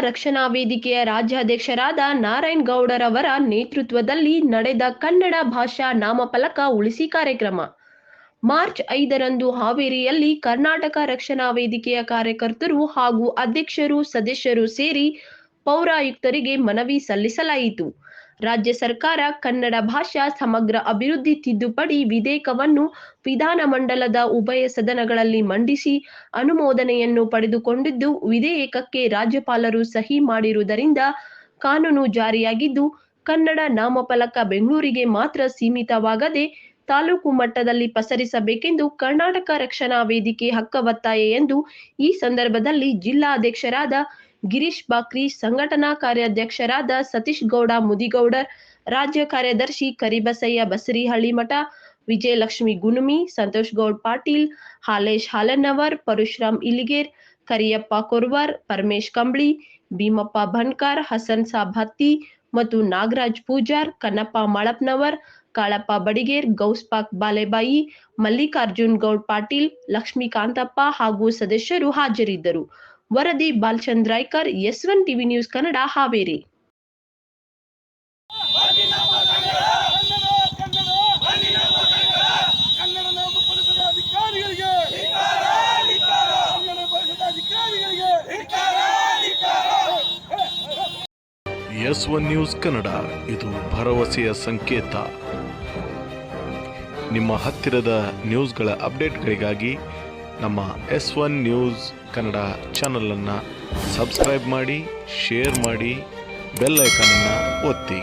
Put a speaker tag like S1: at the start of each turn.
S1: ರಕ್ಷಣಾ ವೇದಿಕೆಯ ರಾಜ್ಯಾಧ್ಯಕ್ಷರಾದ ನಾರಾಯಣ್ ಗೌಡರವರ ನೇತೃತ್ವದಲ್ಲಿ ನಡೆದ ಕನ್ನಡ ಭಾಷಾ ನಾಮಫಲಕ ಉಳಿಸಿ ಕಾರ್ಯಕ್ರಮ. ಮಾರ್ಚ್ ಐದರಂದು ಹಾವೇರಿಯಲ್ಲಿ ಕರ್ನಾಟಕ ರಕ್ಷಣಾ ವೇದಿಕೆಯ ಕಾರ್ಯಕರ್ತರು ಹಾಗೂ ಅಧ್ಯಕ್ಷರು, ಸದಸ್ಯರು ಸೇರಿ ಪೌರಾಯುಕ್ತರಿಗೆ ಮನವಿ ಸಲ್ಲಿಸಲಾಯಿತು. ರಾಜ್ಯ ಸರ್ಕಾರ ಕನ್ನಡ ಭಾಷಾ ಸಮಗ್ರ ಅಭಿವೃದ್ಧಿ ತಿದ್ದುಪಡಿ ವಿಧೇಯಕವನ್ನು ವಿಧಾನಮಂಡಲದ ಉಭಯ ಸದನಗಳಲ್ಲಿ ಮಂಡಿಸಿ ಅನುಮೋದನೆಯನ್ನು ಪಡೆದುಕೊಂಡಿದ್ದು, ವಿಧೇಯಕಕ್ಕೆ ರಾಜ್ಯಪಾಲರು ಸಹಿ ಮಾಡಿರುವುದರಿಂದ ಕಾನೂನು ಜಾರಿಯಾಗಿದ್ದು, ಕನ್ನಡ ನಾಮಫಲಕ ಬೆಂಗಳೂರಿಗೆ ಮಾತ್ರ ಸೀಮಿತವಾಗದೆ ತಾಲೂಕು ಮಟ್ಟದಲ್ಲಿ ಪಸರಿಸಬೇಕೆಂದು ಕರ್ನಾಟಕ ರಕ್ಷಣಾ ವೇದಿಕೆ ಹಕ್ಕ ಒತ್ತಾಯ ಎಂದು ಈ ಸಂದರ್ಭದಲ್ಲಿ ಜಿಲ್ಲಾಧ್ಯಕ್ಷರಾದ ಗಿರೀಶ್ ಬಾಕ್ರಿ, ಸಂಘಟನಾ ಕಾರ್ಯಾಧ್ಯಕ್ಷರಾದ ಸತೀಶ್ ಗೌಡ ಮುದಿಗೌಡರ್ ರಾಜ್ಯ ಕಾರ್ಯದರ್ಶಿ ಕರಿಬಸಯ್ಯ, ಬಸರಿಹಳ್ಳಿ ಮಠ, ವಿಜಯಲಕ್ಷ್ಮಿ ಗುನುಮಿ, ಸಂತೋಷ್ ಗೌಡ್ ಪಾಟೀಲ್, ಹಾಲೇಶ್ ಹಾಲನ್ನವರ್, ಪರಶುರಾಮ್ ಇಲಿಗೇರ್ ಕರಿಯಪ್ಪ ಕೊರ್ವಾರ್, ಪರಮೇಶ್ ಕಂಬಳಿ, ಭೀಮಪ್ಪ ಭನ್ಕಾರ್ ಹಸನ್ ಸಾಬ್ ಹತ್ತಿ ಮತ್ತು ನಾಗರಾಜ್ ಪೂಜಾರ್, ಕನ್ನಪ್ಪ ಮಳಪ್ನವರ್, ಕಾಳಪ್ಪ ಬಡಿಗೇರ್, ಗೌಸ್ಪಾಕ್ ಬಾಲೆಬಾಯಿ, ಮಲ್ಲಿಕಾರ್ಜುನ್ ಗೌಡ್ ಪಾಟೀಲ್, ಲಕ್ಷ್ಮೀಕಾಂತಪ್ಪ ಹಾಗೂ ಸದಸ್ಯರು ಹಾಜರಿದ್ದರು. ವರದಿ Balchand Raikar S one TV news Kannada, Haveri.
S2: S one news Kannada, ಇದು ಭರವಸೆಯ ಸಂಕೇತ. ನಿಮ್ಮ ಹತ್ತಿರದ ನ್ಯೂಸ್ಗಳ ಅಪ್ಡೇಟ್ಗಳಿಗಾಗಿ ನಮ್ಮ ಎಸ್ ಒನ್ ನ್ಯೂಸ್ ಕನ್ನಡ ಚಾನಲನ್ನು ಸಬ್ಸ್ಕ್ರೈಬ್ ಮಾಡಿ ಶೇರ್ ಮಾಡಿ ಬೆಲ್ ಐಕನನ್ನು ಒತ್ತಿ.